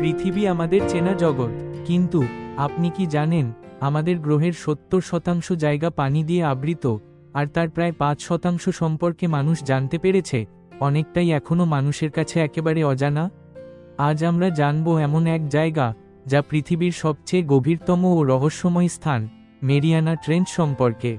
পৃথিবী আমাদের চেনা জগৎ। কিন্তু, আপনি কি জানেন, আমাদের গ্রহের সত্তর শতাংশ জায়গা পানি দিয়ে আবৃত, আর তার প্রায় পাঁচ শতাংশ সম্পর্কে মানুষ জানতে পেরেছে, অনেকটাই এখনও মানুষের কাছে একেবারে অজানা? আজ আমরা জানব এমন এক জায়গা, যা পৃথিবীর সবচেয়ে গভীরতম ও রহস্যময় স্থান, মেরিয়ানা ট্রেঞ্চ সম্পর্কে।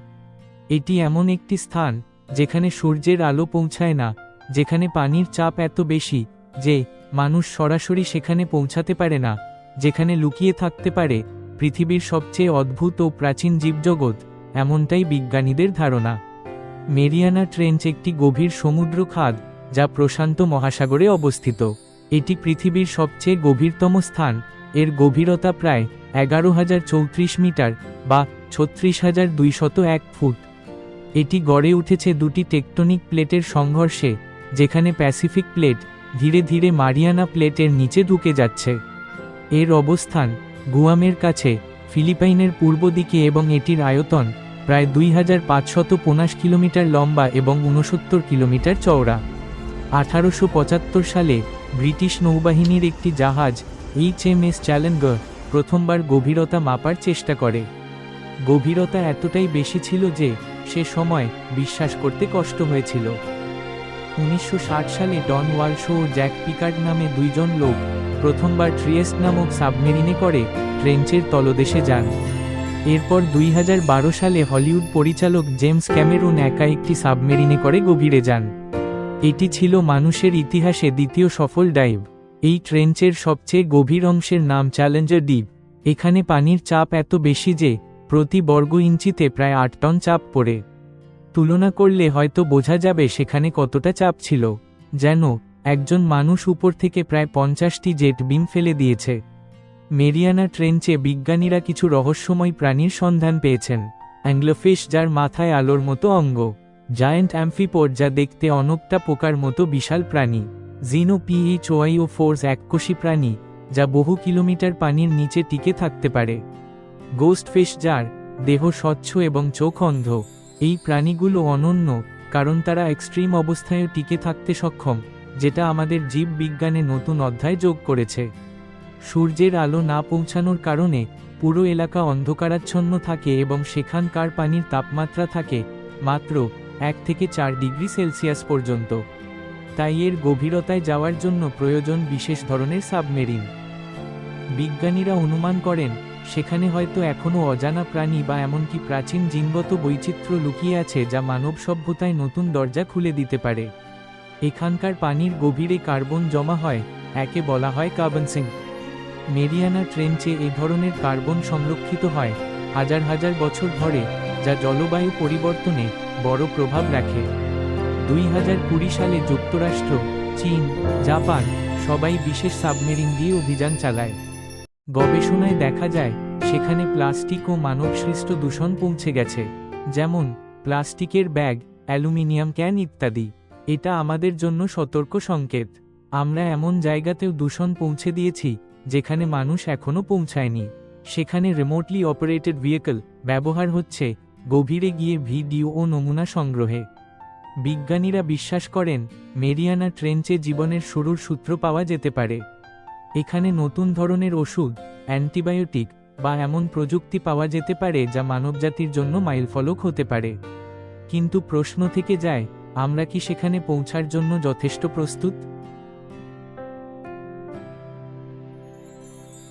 এটি এমন একটি স্থান, যেখানে সূর্যের আলো পৌঁছায় না, যেখানে পানির চাপ এত বেশি, যে মানুষ সরাসরি সেখানে পৌঁছাতে পারে না, যেখানে লুকিয়ে থাকতে পারে, পৃথিবীর সবচেয়ে অদ্ভুত ও প্রাচীন জীবজগৎ, এমনটাই বিজ্ঞানীদের ধারণা। মেরিয়ানা ট্রেঞ্চ একটি গভীর সমুদ্র খাদ যা প্রশান্ত মহাসাগরে অবস্থিত। এটি পৃথিবীর সবচেয়ে গভীরতম স্থান, এর গভীরতা প্রায় এগারো হাজার চৌত্রিশ মিটার বা ছত্রিশ হাজার দুইশত এক ফুট। এটি গড়ে উঠেছে দুটি টেকটনিক প্লেটের সংঘর্ষে, যেখানে প্যাসিফিক প্লেট ধীরে ধীরে মারিয়ানা প্লেটের নিচে ঢুকে যাচ্ছে। এর অবস্থান গুয়ামের কাছে, ফিলিপাইনের পূর্ব দিকে এবং এটির আয়তন প্রায় দুই হাজার পাঁচশত পঁচাশ কিলোমিটার লম্বা এবং উনসত্তর কিলোমিটার চওড়া। আঠারোশো পঁচাত্তর সালে ব্রিটিশ নৌবাহিনীর একটি জাহাজ এইচ এম এস চ্যালেঞ্জার প্রথমবার গভীরতা মাপার চেষ্টা করে। গভীরতা এতটাই বেশি ছিল যে সে সময় বিশ্বাস করতে কষ্ট হয়েছিল। উনিশশো ষাট সালে ডন ওয়ালশো ও জ্যাক পিকার্ড নামে দুইজন লোক প্রথমবার ট্রিয়েস্ট নামক সাবমেরিনে করে ট্রেঞ্চের তলদেশে যান। এরপর দুই হাজার বারো সালে হলিউড পরিচালক জেমস ক্যামেরুন একা একটি সাবমেরিনে করে গভীরে যান। এটি ছিল মানুষের ইতিহাসে দ্বিতীয় সফল ডাইভ। এই ট্রেঞ্চের সবচেয়ে গভীর অংশের নাম চ্যালেঞ্জার দ্বীপ। এখানে পানির চাপ এত বেশি যে প্রতি বর্গ ইঞ্চিতে প্রায় আট টন চাপ পড়ে। তুলনা করলে হয়তো বোঝা যাবে সেখানে কতটা চাপ ছিল। যেন, একজন মানুষ উপর থেকে প্রায় পঞ্চাশটি জেট বিম ফেলে দিয়েছে। মেরিয়ানা ট্রেঞ্চে বিজ্ঞানীরা কিছু রহস্যময় প্রাণীর সন্ধান পেয়েছেন। অ্যাংলোফিশ যার মাথায় আলোর মতো অঙ্গ। জায়ান্ট অ্যাম্ফিপোর যা দেখতে অনকটা পোকার মতো বিশাল প্রাণী। Xenophyophores এককোষী প্রাণী, যা বহু কিলোমিটার পানির নিচে টিকে থাকতে পারে। গোস্ট ফিশ যার দেহ স্বচ্ছ এবং চোখ অন্ধ। এই প্রাণীগুলো অনন্য, কারণ তারা এক্সট্রিম অবস্থায়ও টিকে থাকতে সক্ষম, যেটা আমাদের জীব বিজ্ঞানে নতুন অধ্যায় যোগ করেছে। সূর্যের আলো না পৌঁছানোর কারণে পুরো এলাকা অন্ধকারাচ্ছন্ন থাকে এবং সেখানকার পানির তাপমাত্রা থাকে মাত্র এক থেকে চার ডিগ্রি সেলসিয়াস পর্যন্ত। তাই এর গভীরতায় যাওয়ার জন্য প্রয়োজন বিশেষ ধরনের সাবমেরিন। বিজ্ঞানীরা অনুমান করেন সেখানে হয়তো এখনও অজানা প্রাণী বা এমনকি প্রাচীন জিনগত বৈচিত্র্য লুকিয়ে আছে যা মানব সভ্যতায় নতুন দরজা খুলে দিতে পারে। এখানকার পানির গভীরে কার্বন জমা হয়, একে বলা হয় কার্বন মেরিয়ানা ট্রেঞ্চে এ ধরনের কার্বন সংরক্ষিত হয়, হাজার হাজার বছর ধরে, যা জলবায়ু পরিবর্তনে বড় প্রভাব রাখে। দুই হাজার কুড়ি সালে যুক্তরাষ্ট্র, চীন, জাপান সবাই বিশেষ সাবমেরিন দিয়ে অভিযান চালায়। গবেষণায় দেখা যায়, সেখানে প্লাস্টিক ও মানবসৃষ্ট দূষণ পৌঁছে গেছে। যেমন, প্লাস্টিকের ব্যাগ, অ্যালুমিনিয়াম ক্যান ইত্যাদি। এটা আমাদের জন্য সতর্ক সংকেত। আমরা এমন জায়গাতেও দূষণ পৌঁছে দিয়েছি, যেখানে মানুষ এখনও পৌঁছায়নি। সেখানে রিমোটলি অপারেটেড ভেহিকল ব্যবহার হচ্ছে, গভীরে গিয়ে ভিডিও ও নমুনা সংগ্রহে। বিজ্ঞানীরা বিশ্বাস করেন, মেরিয়ানা ট্রেঞ্চে জীবনের শুরুর সূত্র পাওয়া যেতে পারে। এখানে নতুন ধরনের ওষুধ, অ্যান্টিবায়োটিক বা এমন প্রযুক্তি পাওয়া যেতে পারে যা মানবজাতির জন্য মাইলফলক হতে পারে। কিন্তু প্রশ্ন থেকে যায়, আমরা কি সেখানে পৌঁছার জন্য যথেষ্ট প্রস্তুত?